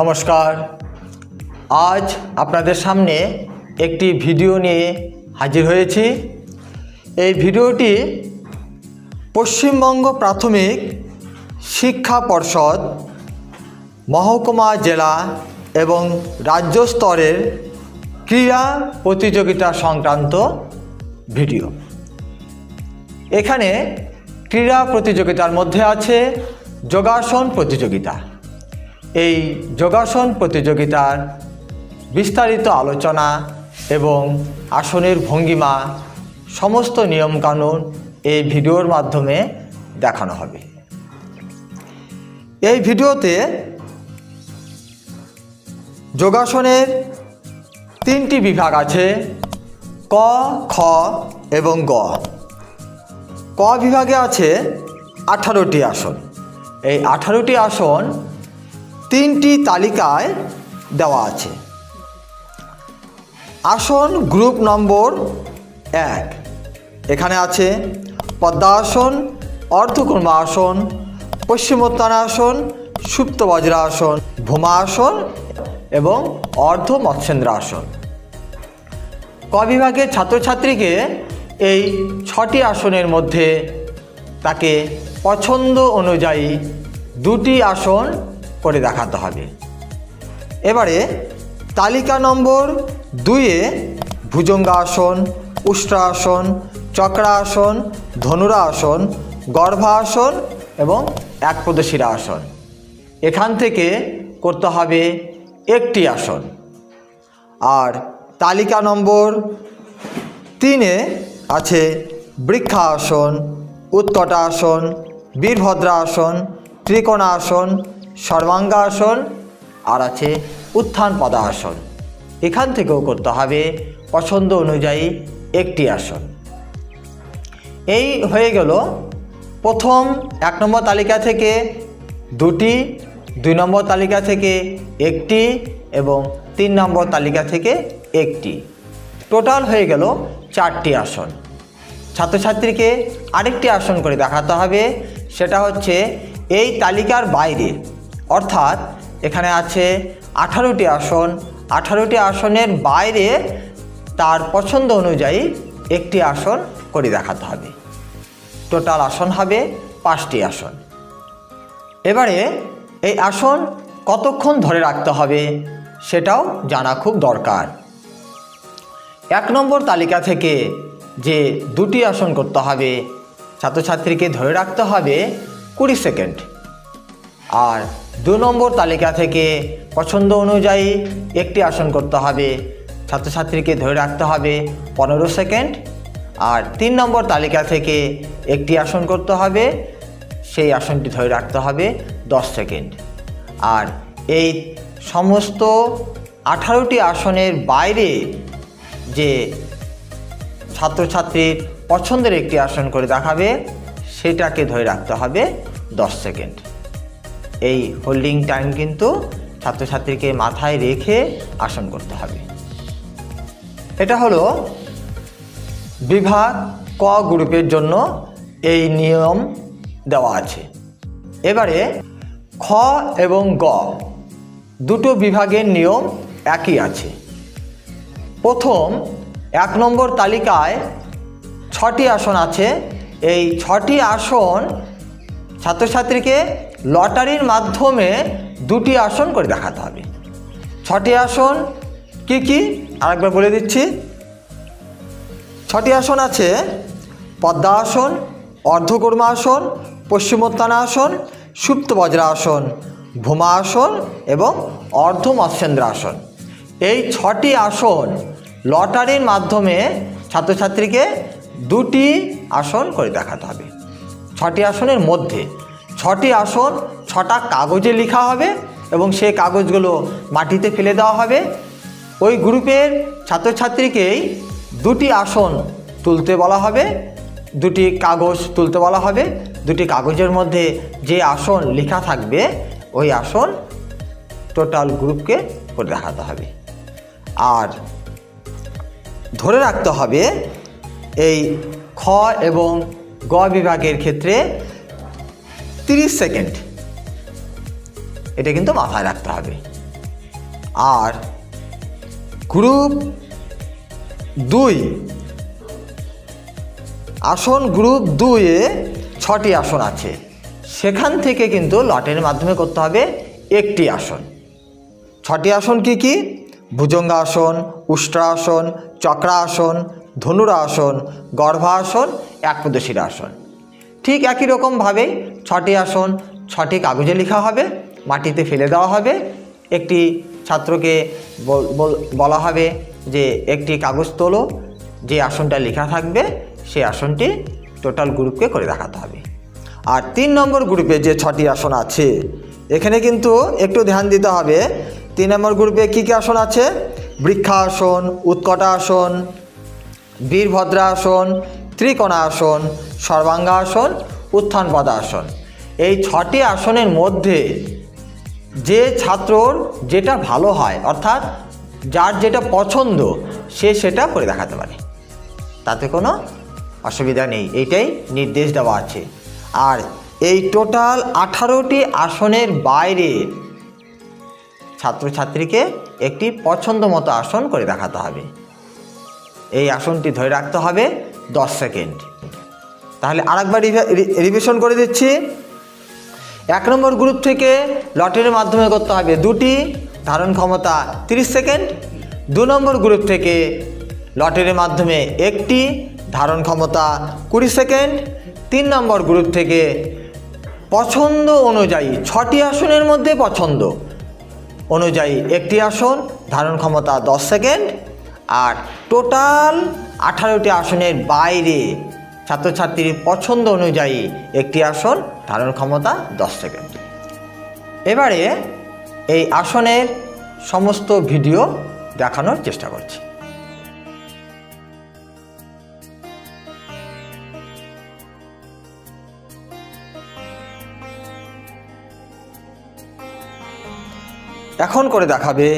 নমস্কার। আজ আপনাদের সামনে একটি ভিডিও নিয়ে হাজির হয়েছি। এই ভিডিওটি পশ্চিমবঙ্গ প্রাথমিক শিক্ষা পর্ষদ, মহকুমা জেলা এবং রাজ্য স্তরের ক্রীড়া প্রতিযোগিতা সংক্রান্ত ভিডিও। এখানে ক্রীড়া প্রতিযোগিতার মধ্যে আছে যোগাসন প্রতিযোগিতা। এই যোগাসন প্রতিযোগিতার বিস্তারিত আলোচনা এবং আসনের ভঙ্গিমা, সমস্ত নিয়মকানুন এই ভিডিওর মাধ্যমে দেখানো হবে। এই ভিডিওতে যোগাসনের তিনটি বিভাগ আছে, ক, খ এবং গ। ক বিভাগে আছে আঠারোটি আসন। এই আঠারোটি আসন তিনটি তালিকায় দেওয়া আছে। আসন গ্রুপ নম্বর এক। এখানে আছে পদ্মাসন অর্ধকুর্মাসন পশ্চিমোত্তানাসন সুপ্ত বজ্রাসন ভূমাসন এবং অর্ধ মৎস্যেন্দ্রাসন ক বিভাগের ছাত্রছাত্রীকে এই ছটি আসনের মধ্যে তাকে পছন্দ অনুযায়ী দুটি আসন করে দেখাতে হবে। এবারে তালিকা নম্বর দুইয়ে ভুজঙ্গাসন, উষ্ট্রাসন, চক্রাসন, ধনুরাসন, গর্ভাসন এবং এক আসন এখান থেকে করতে হবে একটি আসন। আর তালিকা নম্বর তিনে আছে বৃক্ষাসন উৎকটাসন বীরভদ্রাসন, ত্রিকোণাসন সর্বাঙ্গাসন আর আছে উত্থান পদাসন। এখান থেকেও করতে হবে পছন্দ অনুযায়ী একটি আসন। এই হয়ে গেল প্রথম এক নম্বর তালিকা থেকে দুটি, দুই নম্বর তালিকা থেকে একটি এবং তিন নম্বর তালিকা থেকে একটি। টোটাল হয়ে গেল চারটি আসন। ছাত্রছাত্রীকে আরেকটি আসন করে দেখাতে হবে, সেটা হচ্ছে এই তালিকার বাইরে। অর্থাৎ এখানে আছে আঠারোটি আসন। আঠারোটি আসনের বাইরে তার পছন্দ অনুযায়ী একটি আসন করে দেখাতে হবে। টোটাল আসন হবে পাঁচটি আসন। এবারে এই আসন কতক্ষণ ধরে রাখতে হবে সেটাও জানা খুব দরকার। এক নম্বর তালিকা থেকে যে দুটি আসন করতে হবে, ছাত্রছাত্রীকে ধরে রাখতে হবে কুড়ি সেকেন্ড। আর দু নম্বর তালিকা থেকে পছন্দ অনুযায়ী একটি আসন করতে হবে। ছাত্রছাত্রীকে ধরে রাখতে হবে পনেরো সেকেন্ড। আর তিন নম্বর তালিকা থেকে একটি আসন করতে হবে, সেই আসনটি ধরে রাখতে হবে দশ সেকেন্ড। আর এই সমস্ত আঠারোটি আসনের বাইরে যে ছাত্রছাত্রীর পছন্দের একটি আসন করে দেখাবে, সেটাকে ধরে রাখতে হবে দশ সেকেন্ড। এই হোল্ডিং টাইম কিন্তু ছাত্রছাত্রীকে মাথায় রেখে আসন করতে হবে। এটা হলো বিভাগ ক গ্রুপের জন্য এই নিয়ম দেওয়া আছে। এবারে খ এবং গ দুটো বিভাগের নিয়ম একই আছে। প্রথম, এক নম্বর তালিকায় ছটি আসন আছে। এই ছটি আসন ছাত্রছাত্রীকে লটারির মাধ্যমে দুটি আসন করে দেখাতে হবে। ছটি আসন কি কি? আরেকবার বলে দিচ্ছি। ছটি আসন আছে পদ্মাসন অর্ধকর্মাসন পশ্চিমোত্তানাসন সুপ্ত বজ্রাসন ভূমাসন এবং অর্ধ মৎস্যেন্দ্রাসন এই ছটি আসন লটারির মাধ্যমে ছাত্রছাত্রীকে দুটি আসন করে দেখাতে হবে। ছটি আসনের মধ্যে ছটি আসন, ছটা কাগজে লেখা হবে এবং সেই কাগজগুলো মাটিতে ফেলে দেওয়া হবে। ওই গ্রুপের ছাত্রছাত্রীকেই দুটি আসন তুলতে বলা হবে, দুটি কাগজ তুলতে বলা হবে, দুটি কাগজের মধ্যে যে আসন লেখা থাকবে, ওই আসন টোটাল গ্রুপকে করে দেখাতে হবে। আর ধরে রাখতে হবে, এই খ এবং গ বিভাগের ক্ষেত্রে 30 সেকেন্ড। এটা কিন্তু মাথায় রাখতে হবে। আর গ্রুপ দুই। আসন গ্রুপ দুইয়ে ছটি আসন আছে। সেখান থেকে কিন্তু লটের মাধ্যমে করতে হবে একটি আসন। ছটি আসন কি কি? ভুজঙ্গাসন উষ্ট্রাসন চক্রাসন ধনুরাসন গর্ভাসন একপদশীর আসন। ঠিক একই রকমভাবেই ছটি আসন, ছটি কাগজে লেখা হবে, মাটিতে ফেলে দেওয়া হবে। একটি ছাত্রকে বল- হবে যে একটি কাগজ তোলো, যে আসনটা লেখা থাকবে সেই আসনটি টোটাল গ্রুপকে করে দেখাতে হবে। আর তিন নম্বর গ্রুপে যে ছটি আসন আছে, এখানে কিন্তু একটু ধ্যান দিতে হবে। তিন নম্বর গ্রুপে কী কী আসন আছে? বৃক্ষাসন উৎকটাসন বীরভদ্রাসন, ত্রিকোণাসন সর্বাঙ্গাসন উত্থান পদাসন এই ছটি আসনের মধ্যে যে ছাত্রর যেটা ভালো হয়, অর্থাৎ যার যেটা পছন্দ, সে সেটা করে দেখাতে পারে। তাতে কোনো অসুবিধা নেই, এইটাই নির্দেশ দেওয়া আছে। আর এই টোটাল আঠারোটি আসনের বাইরে ছাত্রছাত্রীকে একটি পছন্দ মতো আসন করে দেখাতে হবে। এই আসনটি ধরে রাখতে হবে দশ সেকেন্ড। তাহলে আরেকবার রিভিশন করে দিচ্ছি। এক নম্বর গ্রুপ থেকে লটের মাধ্যমে করতে হবে দুটি ধারণ ক্ষমতা 30 সেকেন্ড দু নম্বর গ্রুপ থেকে লটের মাধ্যমে একটি ধারণ ক্ষমতা কুড়ি সেকেন্ড তিন নম্বর গ্রুপ থেকে পছন্দ অনুযায়ী ছটি আসনের মধ্যে পছন্দ অনুযায়ী একটি আসন, ধারণ ক্ষমতা দশ সেকেন্ড আর টোটাল আঠারোটি আসনের বাইরে ছাত্রছাত্রীর পছন্দ অনুযায়ী একটি আসন ধারণ ক্ষমতা দশ সেকেন্ড এবারে এই আসনের সমস্ত ভিডিও দেখানোর চেষ্টা করছি। এখন করে দেখাবে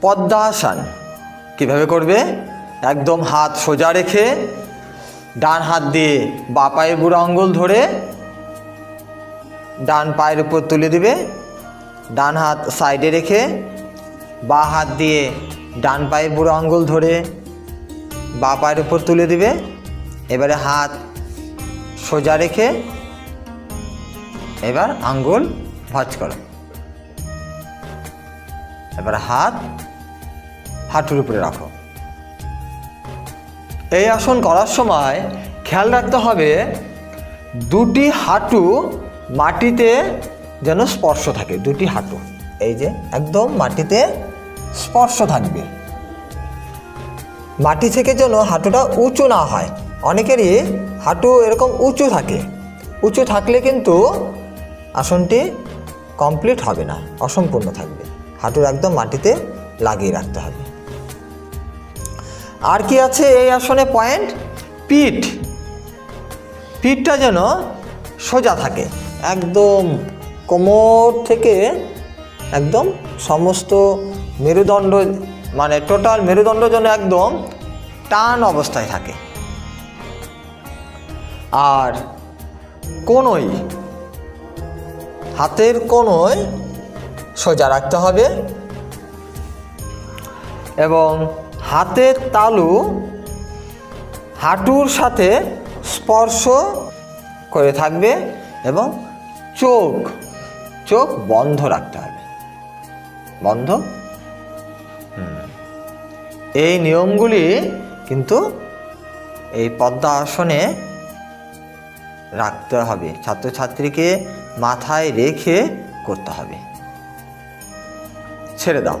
পদ্মাসন। কীভাবে করবে? একদম হাত সোজা রেখে ডান হাত দিয়ে বা পায়ের বুড়ো আঙ্গুল ধরে ডান পায়ের উপর তুলে দিবে। ডান হাত সাইডে রেখে বা হাত দিয়ে ডান পায়ের বুড়ো আঙ্গুল ধরে বা পায়ের উপর তুলে দিবে। এবারে হাত সোজা রেখে এবার আঙ্গুল ভাঁজ করো। এবার হাত হাঁটুর উপরে রাখো। এই আসন করার সময় খেয়াল রাখতে হবে, দুটি হাঁটু মাটিতে যেন স্পর্শ থাকে, দুটি হাঁটু। এই যে একদম মাটিতে স্পর্শ থাকবে। মাটি থেকে যেন হাঁটুটা উঁচু না হয়। অনেকেরই হাঁটু এরকম উঁচু থাকে। উঁচু থাকলে কিন্তু আসনটি কমপ্লিট হবে না, অসম্পূর্ণ থাকবে। হাঁটুর একদম মাটিতে লাগিয়ে রাখতে হবে। আর কি আছে এই আসনে পয়েন্ট পিঠ। পিঠটা যেন সোজা থাকে। একদম কোমর থেকে একদম সমস্ত মেরুদণ্ড মানে টোটাল মেরুদণ্ড যেন একদম টান অবস্থায় থাকে। আর কোনোই, হাতের কোনোই সোজা রাখতে হবে। এবং হাতের তালু হাঁটুর সাথে স্পর্শ করে থাকবে এবং চোখ চোখ বন্ধ রাখতে হবে। বন্ধ? এই নিয়মগুলি কিন্তু এই পদ্মা আসনে রাখতে হবে। ছাত্রছাত্রীকে মাথায় রেখে করতে হবে। ছেড়ে দাও।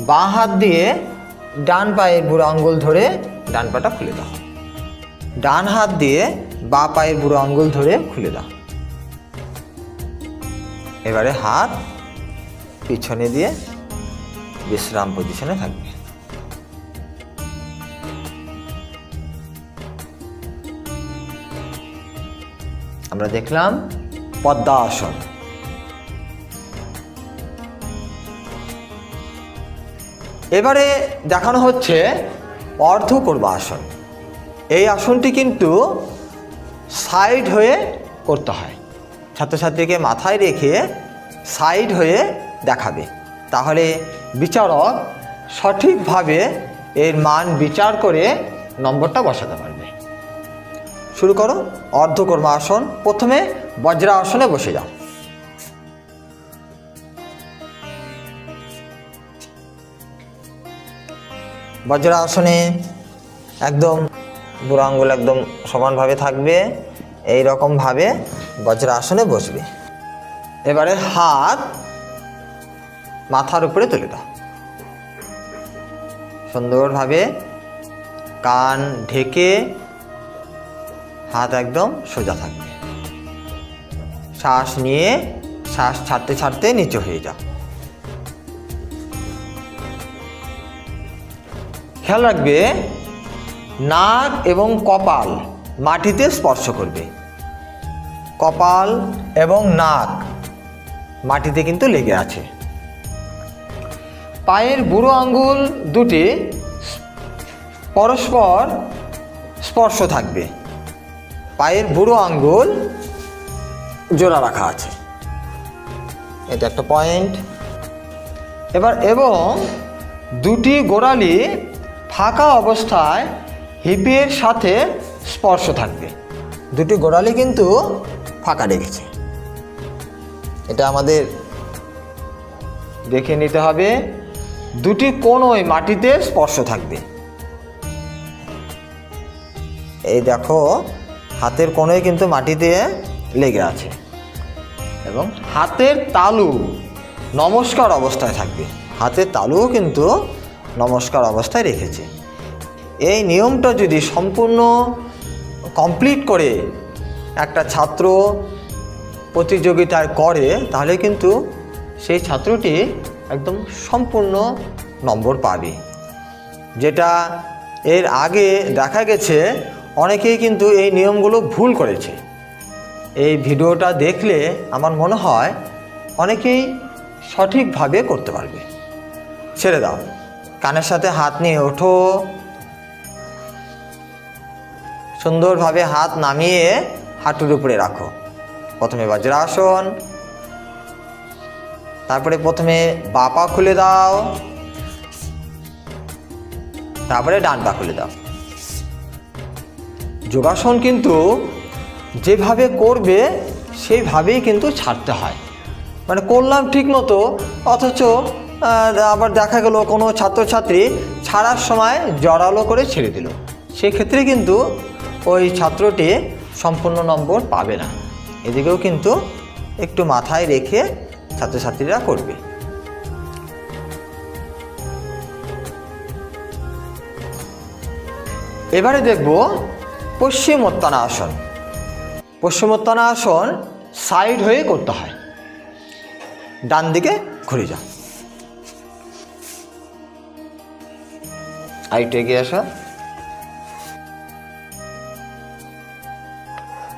বাঁ হাত দিয়ে ডান পায়ের বুড়ো আঙ্গুল ধরে ডান পাটা খুলে দাও। ডান হাত দিয়ে বাঁ পায়ের বুড়ো আঙ্গুল ধরে খুলে দাও। এবারে হাত পিছনে দিয়ে বিশ্রাম পজিশনে থাকবে। আমরা দেখলাম পদ্মাসন। এবারে দেখানো হচ্ছে অর্ধকর্বা আসন এই আসনটি কিন্তু সাইড হয়ে করতে হয়। ছাত্রছাত্রীকে মাথায় রেখে সাইড হয়ে দেখাবে। তাহলে বিচারক সঠিকভাবে এর মান বিচার করে নম্বরটা বসাতে পারবে। শুরু করো। অর্ধকর্মা আসন প্রথমে বজ্রা আসনে বসে যাও। বজ্রা আসনে একদম বুড়ো আঙ্গুল একদম সমানভাবে থাকবে এই রকমভাবে বজ্র আসনে বসবে। এবারে হাত মাথার উপরে তুলে দাও। সুন্দরভাবে কান ঢেকে হাত একদম সোজা থাকবে। শ্বাস নিয়ে, শ্বাস ছাড়তে ছাড়তে নিচু হয়ে যাও। খেয়াল রাখবে, নাক এবং কপাল মাটিতে স্পর্শ করবে। কপাল এবং নাক মাটিতে কিন্তু লেগে আছে। পায়ের বুড়ো আঙ্গুল দুটি পরস্পর স্পর্শ থাকবে। পায়ের বুড়ো আঙ্গুল জোড়া রাখা আছে। এটা একটা পয়েন্ট। এবার এবং দুটি গোড়ালি ফাঁকা অবস্থায় হিপের সাথে স্পর্শ থাকবে। দুটি গোড়ালি কিন্তু ফাঁকা রেখেছে। এটা আমাদের দেখে নিতে হবে, দুটি কোনোই মাটিতে স্পর্শ থাকবে। এই দেখো, হাতের কোনোই কিন্তু মাটিতে লেগে আছে এবং হাতের তালু নমস্কার অবস্থায় থাকবে। হাতের তালুও কিন্তু নমস্কার অবস্থায় রেখেছে। এই নিয়মটা যদি সম্পূর্ণ কমপ্লিট করে একটা ছাত্র প্রতিযোগিতায় করে, তাহলে কিন্তু সেই ছাত্রটি একদম সম্পূর্ণ নম্বর পাবে। যেটা এর আগে দেখা গেছে, অনেকেই কিন্তু এই নিয়মগুলো ভুল করেছে। এই ভিডিওটা দেখলে আমার মনে হয় অনেকেই সঠিকভাবে করতে পারবে। ছেড়ে দাও। কানের সাথে হাত নিয়ে ওঠো। সুন্দরভাবে হাত নামিয়ে হাঁটুর উপরে রাখো। প্রথমে বজ্রাসন, তারপরে প্রথমে বাপা খুলে দাও, তারপরে ডান পা খুলে দাও। যোগাসন কিন্তু যেভাবে করবে, সেইভাবেই কিন্তু ছাড়তে হয়। মানে করলাম ঠিক মতো, অথচ আবার দেখা গেল কোনো ছাত্রছাত্রী ছাড়ার সময় জড়ালো করে ছেড়ে দিল। সেক্ষেত্রে কিন্তু ওই ছাত্রটি সম্পূর্ণ নম্বর পাবে না। এদিকেও কিন্তু একটু মাথায় রেখে ছাত্রছাত্রীরা করবে। এবারে দেখব পশ্চিমোত্তানা আসন। পশ্চিমোত্তানা আসন সাইড হয়ে করতে হয়। ডান দিকে ঘুরে যাও। আরেকটু এগিয়ে আসো।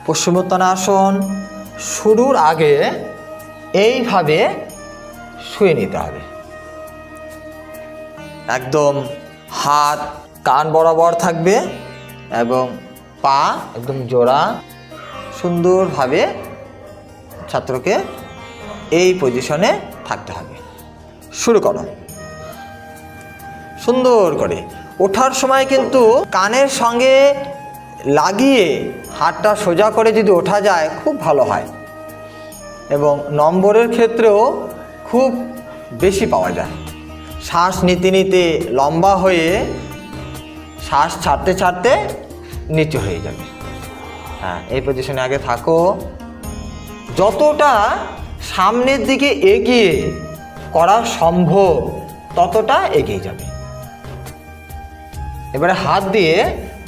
পশ্চিমোত্তানা আসন শুরুর আগে এইভাবে শুয়ে নিতে হবে। একদম হাত, কান বরাবর থাকবে এবং পা একদম জোড়া সুন্দরভাবে ছাত্রকে এই পজিশনে থাকতে হবে। শুরু করো। সুন্দর করে ওঠার সময় কিন্তু কানের সঙ্গে লাগিয়ে হাতটা সোজা করে যদি ওঠা যায়, খুব ভালো হয়। এবং নম্বরের ক্ষেত্রেও খুব বেশি পাওয়া যায়। শ্বাস নিতে নিতে লম্বা হয়ে শ্বাস ছাড়তে ছাড়তে নিচু হয়ে যাবে। হ্যাঁ এই পজিশনে আগে থাকো। যতটা সামনের দিকে এগিয়ে করা সম্ভব, ততটা এগিয়ে যাবে। এবারে হাত দিয়ে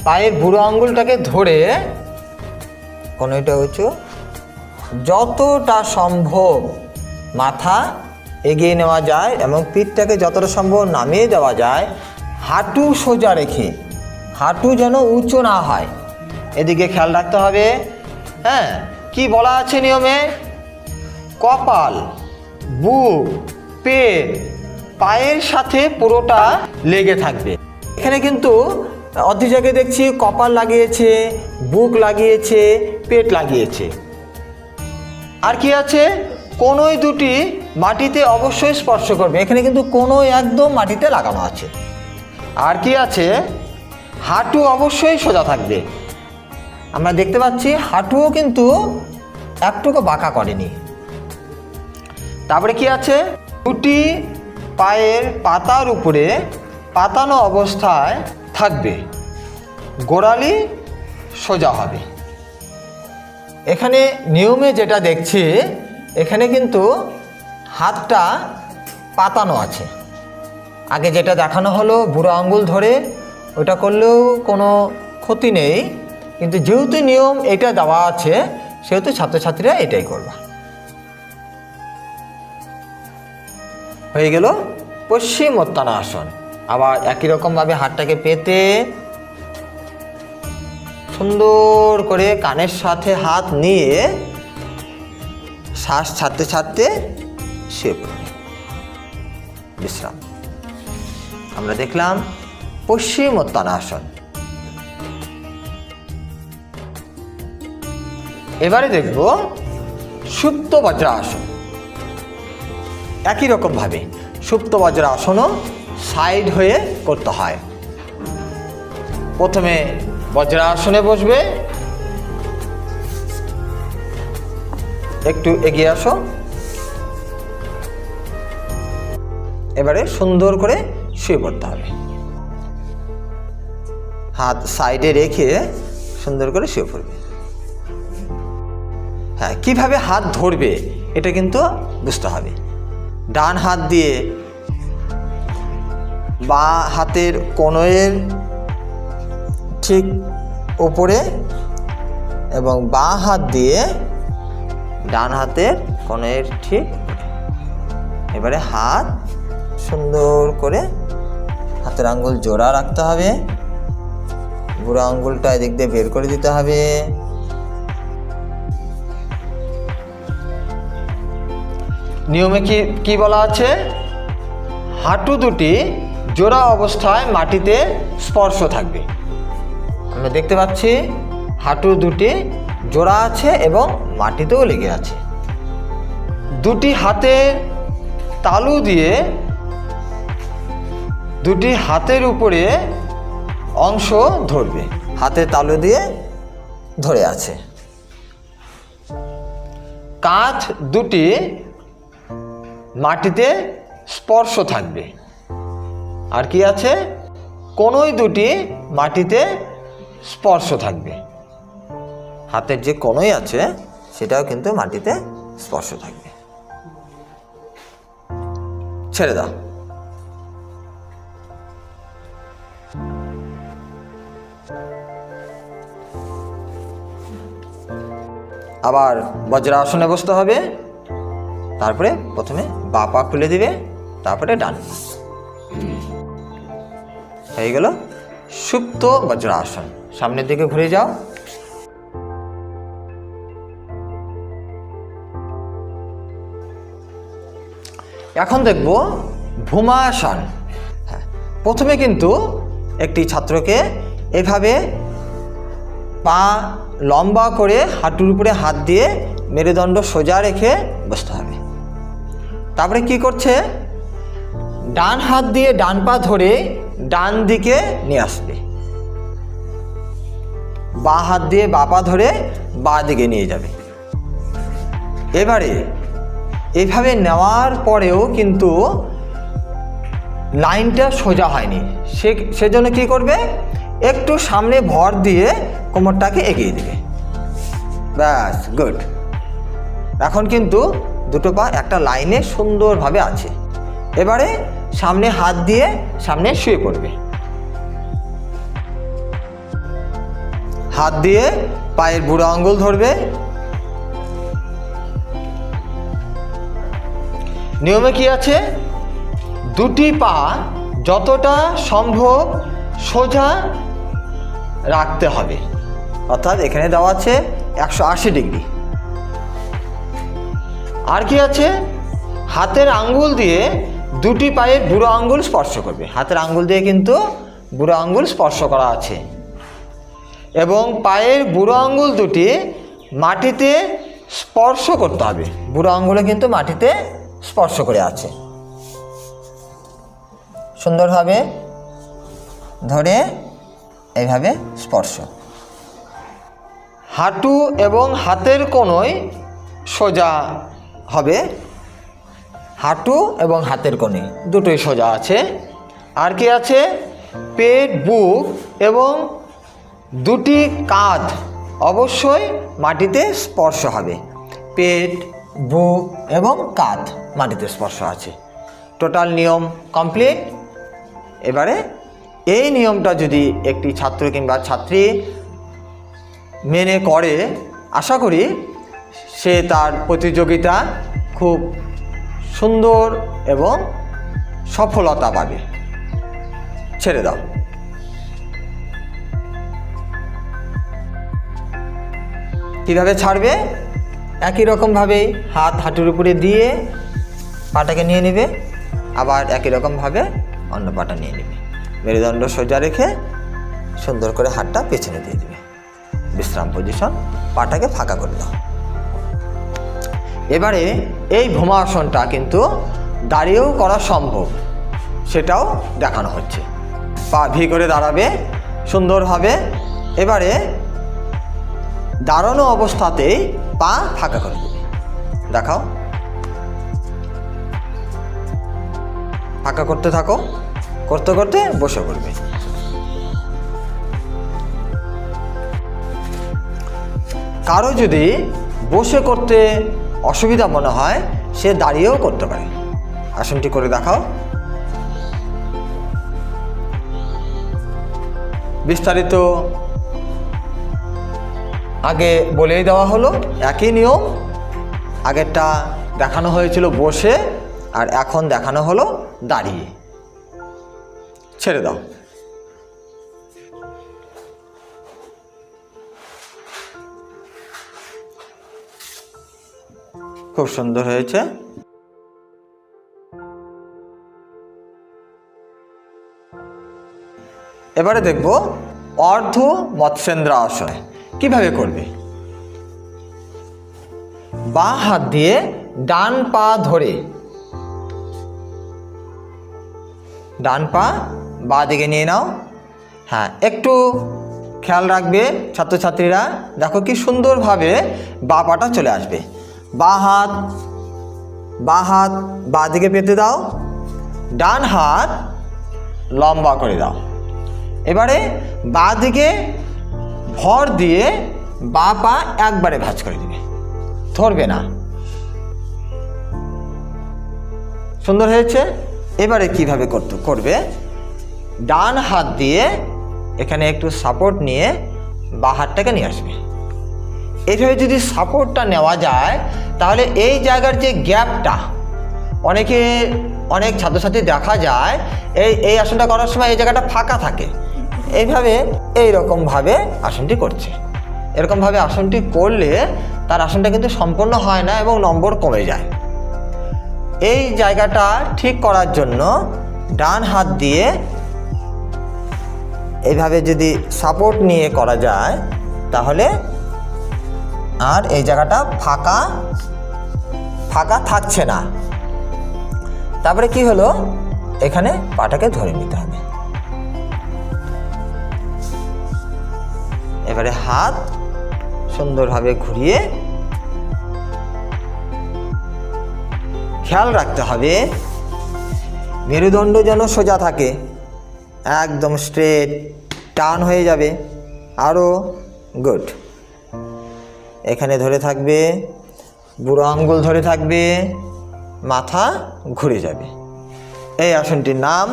পায়ের বুড়ো আঙ্গুলটাকে ধরে কোনো এটা উঁচু। যতটা সম্ভব মাথা এগিয়ে নেওয়া যায় এবং পিঠটাকে যতটা সম্ভব নামিয়ে দেওয়া যায়। হাঁটু সোজা রেখে, হাঁটু যেন উঁচু না হয়। এদিকে খেয়াল রাখতে হবে হ্যাঁ কি বলা আছে নিয়মে? কপাল, বুক, পেট পায়ের সাথে পুরোটা লেগে থাকবে। এখানে কিন্তু অর্ধেক জায়গায় দেখছি কপাল লাগিয়েছে, বুক লাগিয়েছে, পেট লাগিয়েছে। আর কি আছে? কোনোই দুটি মাটিতে অবশ্যই স্পর্শ করবে। এখানে কিন্তু কোনো একদম মাটিতে লাগানো আছে। আর কি আছে? হাঁটু অবশ্যই সোজা থাকবে। আমরা দেখতে পাচ্ছি হাঁটুও কিন্তু একটুকু বাঁকা করেনি। তারপরে কি আছে? দুটি পায়ের পাতার উপরে পাতানো অবস্থায় থাকবে। গোড়ালি সোজা হবে। এখানে নিয়মে যেটা দেখছি, এখানে কিন্তু হাতটা পাতানো আছে। আগে যেটা দেখানো হলো, বুড়ো আঙ্গুল ধরে, ওটা করলেও কোনো ক্ষতি নেই। কিন্তু যেহেতু নিয়ম এটা দেওয়া আছে, সেহেতু ছাত্রছাত্রীরা এটাই করবা। হয়ে গেল পশ্চিম আসন আবার একই রকমভাবে হাতটাকে পেতে সুন্দর করে কানের সাথে হাত নিয়ে শ্বাস ছাড়তে ছাড়তে শুয়ে বিশ্রাম। আমরা দেখলাম পশ্চিম আসন এবারে দেখব সুপ্ত বজ্রাসন। একই রকমভাবে সুপ্ত বজ্রাসনও সাইড হয়ে করতে হয়। প্রথমে বজ্রাসনে বসবে। একটু এগিয়ে আসো। এবারে সুন্দর করে শুয়ে পড়তে হবে। হাত সাইডে রেখে সুন্দর করে শুয়ে পড়বে। হ্যাঁ কীভাবে হাত ধরবে, এটা কিন্তু বুঝতে হবে। ডান হাত দিয়ে বা হাতের কনুয়ের ঠিক ওপরে এবং বাঁ হাত দিয়ে ডান হাতের কনুয়ের ঠিক এবারে হাত সুন্দর করে হাতের আঙ্গুল জোড়া রাখতে হবে। বুড়ো আঙ্গুলটা এদিক দিয়ে বের করে দিতে হবে। নিয়মে কি কি বলা আছে? হাঁটু দুটি জোড়া অবস্থায় মাটিতে স্পর্শ থাকবে। আমরা দেখতে পাচ্ছি হাঁটু দুটি জোড়া আছে এবং মাটিতেও লেগে আছে। দুটি হাতে তালু দিয়ে দুটি হাতের উপরে অংশ ধরবে। হাতে তালু দিয়ে ধরে আছে। কাঁধ দুটি মাটিতে স্পর্শ থাকবে। আর কি আছে? কোনোই দুটি মাটিতে স্পর্শ থাকবে। হাতের যে কোনোই আছে, সেটাও কিন্তু মাটিতে স্পর্শ থাকবে। ছেড়ে দাও। আবার বজ্রাসনে বসতে হবে। তারপরে প্রথমে বা পা খুলে দিবে, তারপরে ডান। হয়ে গেল সুপ্ত বজ্রাসন। সামনের দিকে ঘুরে যাও। এখন দেখব ভূমাসন। হ্যাঁ প্রথমে কিন্তু একটি ছাত্রকে এভাবে পা লম্বা করে হাঁটুর উপরে হাত দিয়ে মেরুদণ্ড সোজা রেখে বসতে হবে। তারপরে কি করছে? ডান হাত দিয়ে ডান পা ধরে ডান দিকে নিয়ে আসবে। বা হাত দিয়ে বা পা ধরে বা দিকে নিয়ে যাবে। এবারে এভাবে নেওয়ার পরেও কিন্তু লাইনটা সোজা হয়নি। সে সেজন্য কি করবে? একটু সামনে ভর দিয়ে কোমরটাকে এগিয়ে দেবে। ব্যাস, গুড। এখন কিন্তু দুটো পা একটা লাইনে সুন্দরভাবে আছে। এবারে সামনে হাত দিয়ে সামনে শুয়ে পড়বে। হাত দিয়ে পায়ের বুড়ো আঙ্গুল ধরবে। নিয়মে কি আছে? দুটি পা যতটা সম্ভব সোজা রাখতে হবে। অর্থাৎ এখানে দেওয়া আছে একশো আশি ডিগ্রি। আর কি আছে? হাতের আঙ্গুল দিয়ে দুটি পায়ের বুড়ো আঙ্গুল স্পর্শ করবে। হাতের আঙ্গুল দিয়ে কিন্তু বুড়ো আঙ্গুল স্পর্শ করা আছে। এবং পায়ের বুড়ো আঙ্গুল দুটি মাটিতে স্পর্শ করতে হবে। বুড়ো আঙ্গুলে কিন্তু মাটিতে স্পর্শ করে আছে। সুন্দরভাবে ধরে এইভাবে স্পর্শ। হাঁটু এবং হাতের কোনোই সোজা হবে। হাঁটু এবং হাতের কোণে। দুটোই সোজা আছে। আর কি আছে? পেট, বুক এবং দুটি কাঁধ। অবশ্যই মাটিতে স্পর্শ হবে। পেট, বুক এবং কাঁধ মাটিতে স্পর্শ আছে। টোটাল নিয়ম কমপ্লিট এবারে এই নিয়মটা যদি একটি ছাত্র কিংবা ছাত্রী মেনে করে, আশা করি সে তার প্রতিযোগিতা খুব সুন্দর এবং সফলতা পাবে ছেড়ে দাও। কীভাবে ছাড়বে? একই রকমভাবে হাত হাঁটুর উপরে দিয়ে পাটাকে নিয়ে নেবে, আবার একই রকমভাবে অন্য পাটা নিয়ে নেবে। মেরুদণ্ড সোজা রেখে সুন্দর করে হাতটা পেছনে দিয়ে দেবে। বিশ্রাম পজিশন পাটাকে ফাঁকা করে দাও। এবারে এই ভূমাসনটা কিন্তু দাঁড়িয়েও করা সম্ভব। সেটাও দেখানো হচ্ছে। পা ভি করে দাঁড়াবে সুন্দরভাবে এবারে দাঁড়ানো অবস্থাতেই পা ফাঁকা করে দেবে। দেখাও। ফাঁকা করতে থাকো। করতে করতে বসে পড়বে। কারও যদি বসে করতে অসুবিধা মনে হয়, সে দাঁড়িয়েও করতে পারে। আসনটি করে দেখাও। বিস্তারিত আগে বলেই দেওয়া হলো, একই নিয়ম। আগেরটা দেখানো হয়েছিল বসে, আর এখন দেখানো হলো দাঁড়িয়ে। ছেড়ে দাও। খুব সুন্দর হয়েছে। এবারে দেখব অর্ধ মৎস্যেন্দ্র আসন কীভাবে করবে? বাঁ হাত দিয়ে ডান পা ধরে। ডান পা বা দিকে নিয়ে নাও। হ্যাঁ একটু খেয়াল রাখবে ছাত্রছাত্রীরা। দেখো কি সুন্দরভাবে বা পাটা চলে আসবে। বা হাত বা হাত, বা দিকে পেতে দাও। ডান হাত লম্বা করে দাও। এবারে বা দিকে ভর দিয়ে বা পা একবারে ভাঁজ করে দিবে। ধরবে না। সুন্দর হয়েছে? এবারে কীভাবে করতে, করবে? ডান হাত দিয়ে এখানে একটু সাপোর্ট নিয়ে বা হাতটাকে নিয়ে আসবে। এইভাবে যদি সাপোর্টটা নেওয়া যায়, তাহলে এই জায়গার যে গ্যাপটা অনেকে, অনেক ছাত্রছাত্রী দেখা যায়, এই এই আসনটা করার সময় এই জায়গাটা ফাঁকা থাকে। এইভাবে এই রকমভাবে আসনটি করছে। এরকমভাবে আসনটি করলে তার আসনটা কিন্তু সম্পূর্ণ হয় না এবং নম্বর কমে যায়। এই জায়গাটা ঠিক করার জন্য ডান হাত দিয়ে এইভাবে যদি সাপোর্ট নিয়ে করা যায়, তাহলে আর এই জায়গাটা ফাঁকা ফাঁকা থাকছে না। তারপরে কি হলো? এখানে পাটাকে ধরে নিতে হবে। এবারে হাত সুন্দরভাবে ঘুরিয়ে খেয়াল রাখতে হবে। মেরুদণ্ড যেন সোজা থাকে, একদম স্ট্রেট টান হয়ে যাবে। আরও গুড এখানে ধরে থাকবে, বুড়ো আঙ্গুল ধরে থাকবে, মাথা ঘুরে যাবে। এই আসনটির নাম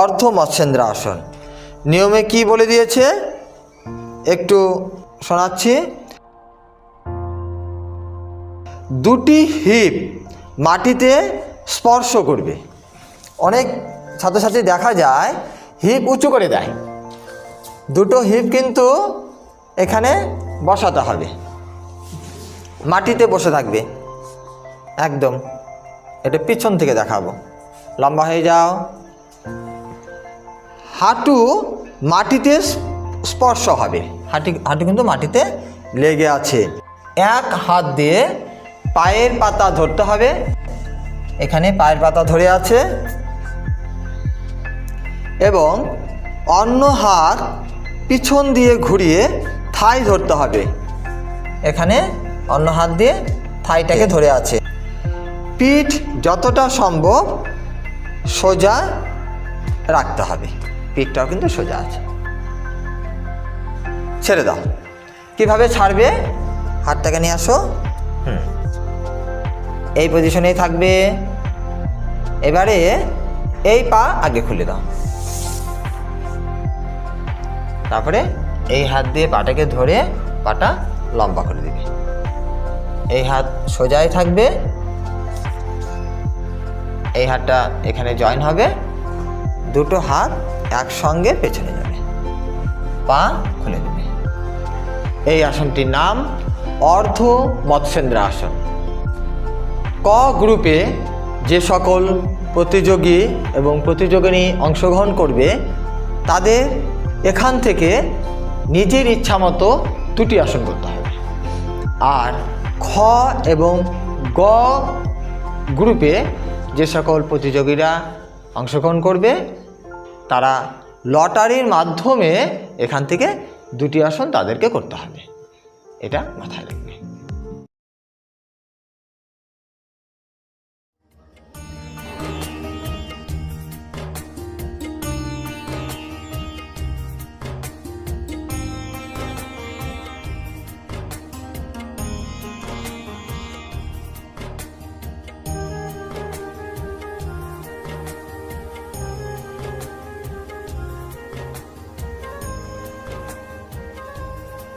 অর্ধ মৎস্যেন্দ্র আসন নিয়মে কি বলে দিয়েছে? একটু শোনাচ্ছি। দুটি হিপ মাটিতে স্পর্শ করবে। অনেক ছাত্রছাত্রী দেখা যায়, হিপ উঁচু করে দেয়। দুটো হিপ কিন্তু এখানে বসাতে হবে। মাটিতে বসে থাকবে। একদম। এটা পিছন থেকে দেখাবো। লম্বা হয়ে যাও। হাঁটু মাটিতে স্পর্শ হবে। হাঁটি, হাঁটু কিন্তু মাটিতে লেগে আছে। এক হাত দিয়ে পায়ের পাতা ধরতে হবে। এখানে পায়ের পাতা ধরে আছে। এবং অন্য হাত পিছন দিয়ে ঘুরিয়ে থাই ধরতে হবে। এখানে অন্য হাত দিয়ে থাইটাকে ধরে আছে। পিঠ যতটা সম্ভব সোজা রাখতে হবে। পিঠটাও কিন্তু সোজা আছে। ছেড়ে দাও। কীভাবে ছাড়বে? হাতটাকে নিয়ে আসো। হুম। এই পজিশনেই থাকবে। এবারে এই পা আগে খুলে দাও। তারপরে এই হাত দিয়ে পাটাকে ধরে পাটা লম্বা করে দিবে। এই হাত সোজাই থাকবে। এই হাতটা এখানে জয়েন হবে। দুটো হাত একসঙ্গে পেছনে যাবে। পা খুলে দেবে এই আসনটির নাম অর্ধ মৎস্যেন্দ্র আসন ক গ্রুপে যে সকল প্রতিযোগী এবং প্রতিযোগিনী অংশগ্রহণ করবে, তাদের এখান থেকে নিজের ইচ্ছা মতো দুটি আসন করতে হবে। আর খ এবং গ গ্রুপে যে সকল প্রতিযোগীরা অংশগ্রহণ করবে, তারা লটারির মাধ্যমে এখান থেকে দুটি আসন তাদেরকে করতে হবে। এটা মাথায় রাখবে।